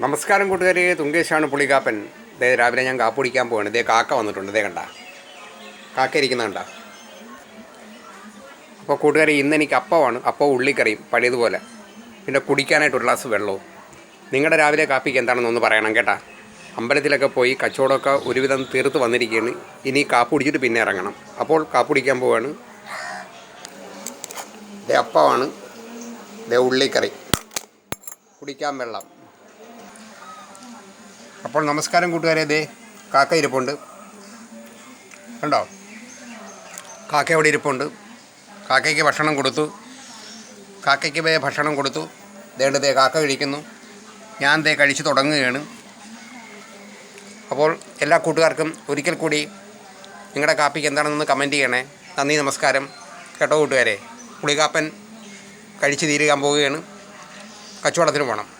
നമസ്കാരം കൂട്ടുകാരെ തുങ്കേശാണ് പുളികാപ്പൻ. ദേ രാവിലെ ഞാൻ കാപ്പ് കുടിക്കാൻ പോവാണ്. ഇതേ കാക്ക വന്നിട്ടുണ്ട് ഇതേ കണ്ട. കാക്ക ഇരിക്കുന്ന കണ്ട. അപ്പോൾ കൂട്ടുകാരെ ഇന്ന് എനിക്ക് അപ്പമാണ്. അപ്പം ഉള്ളിക്കറിയും പഴയതുപോലെ. പിന്നെ കുടിക്കാനായിട്ട് ഒരു ഗ്ലാസ് വെള്ളവും. നിങ്ങളുടെ രാവിലെ കാപ്പിക്ക് എന്താണെന്ന് ഒന്ന് പറയണം കേട്ടാ. അമ്പലത്തിലൊക്കെ പോയി കച്ചവടമൊക്കെ ഒരുവിധം തീർത്ത് വന്നിരിക്കുകയാണ്. ഇനി കാപ്പ് കുടിച്ചിട്ട് പിന്നെ ഇറങ്ങണം. അപ്പോൾ കാപ്പ് കുടിക്കാൻ പോവാണ്. ദേ അപ്പമാണ്. ദേ ഉള്ളിക്കറി. കുടിക്കാൻ വെള്ളം. അപ്പോൾ നമസ്കാരം കൂട്ടുകാരെ ദേ കാക്ക ഇരിപ്പുണ്ട്. കണ്ടോ? കാക്ക അവിടെ ഇരിപ്പുണ്ട്. കാക്കയ്ക്ക് ഭക്ഷണം കൊടുത്തു. കാക്കയ്ക്ക് വേ ഭക്ഷണം കൊടുത്തു. ദേണ്ട് ദേ കാക്ക കഴിക്കുന്നു. ഞാൻ ദേ കഴിച്ചു തുടങ്ങുകയാണ്. അപ്പോൾ എല്ലാ കൂട്ടുകാർക്കും ഒരിക്കൽ കൂടി നിങ്ങളുടെ കാപ്പിക്ക് എന്താണെന്ന് കമന്റ് ചെയ്യണേ. നന്ദി നമസ്കാരം. കേട്ടോ കൂട്ടുകാരെ? പുളികാപ്പൻ കഴിച്ച് തീരുകാൻ പോവുകയാണ്. കച്ചവടത്തിന് പോകണം